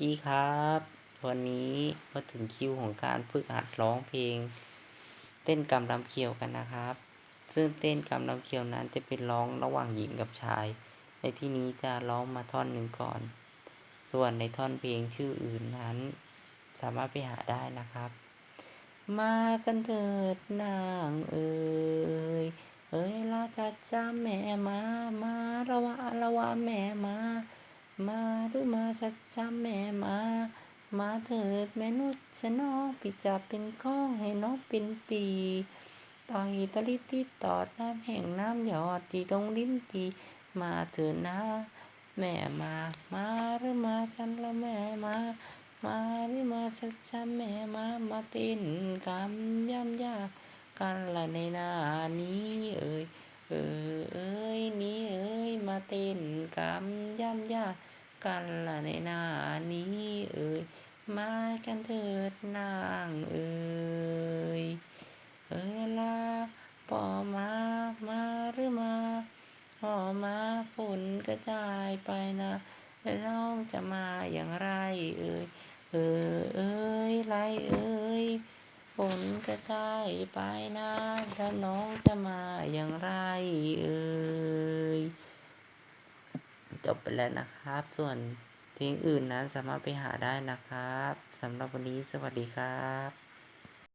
ดีครับ วันนี้มาถึงคิวของการฝึกหัดร้องเพลง เต้นกำลำเขียวกันนะครับ ซึ่งเต้นกำลำเขียวนั้นจะเป็นร้องระหว่างหญิงกับชาย ในที่นี้จะร้องมาท่อนหนึ่งก่อน ส่วนในท่อนเพลงชื่ออื่นนั้น สามารถไปหาได้นะครับ มากันเถิดนางเอ๋ยเอ้ยลาจัดจ้าแม่มา มาละวะละวะแม่มา มาหรือมาชัดช้ำแม่มา มาเถิดแม่นุชชน้องพี่จะเป็นข้องให้น้องเป็นปีต่อยตะลิที่ตอดน้ำแห่งน้ำหยอดที่ตรงลิ้นปี มาเถิดนะ แม่มา มาหรือมาจันละแม่มา มาหรือมาชัดช้ำแม่มามาเต้นกำย่ำยากกันละในหน้านี้เอ่ย เออเอ้ยนี่เอ้ยมา เต้นกำย่ำยากันละในหน้านี้เอ่ยมากันเถิดนางเอ่ยเออลาปอมามาหรือมาพอมาฝนกระจายไปนะแล้วน้องจะมาอย่างไรเอ่ยเออเอ้ยไรเอ้ยฝนกระจายไปนะแล้วน้องจะมาอย่างไรเอ่ย จบไปแล้วนะครับ ส่วนทิ้งอื่นนั้นสามารถไปหาได้นะครับสำหรับวันนี้สวัสดีครับ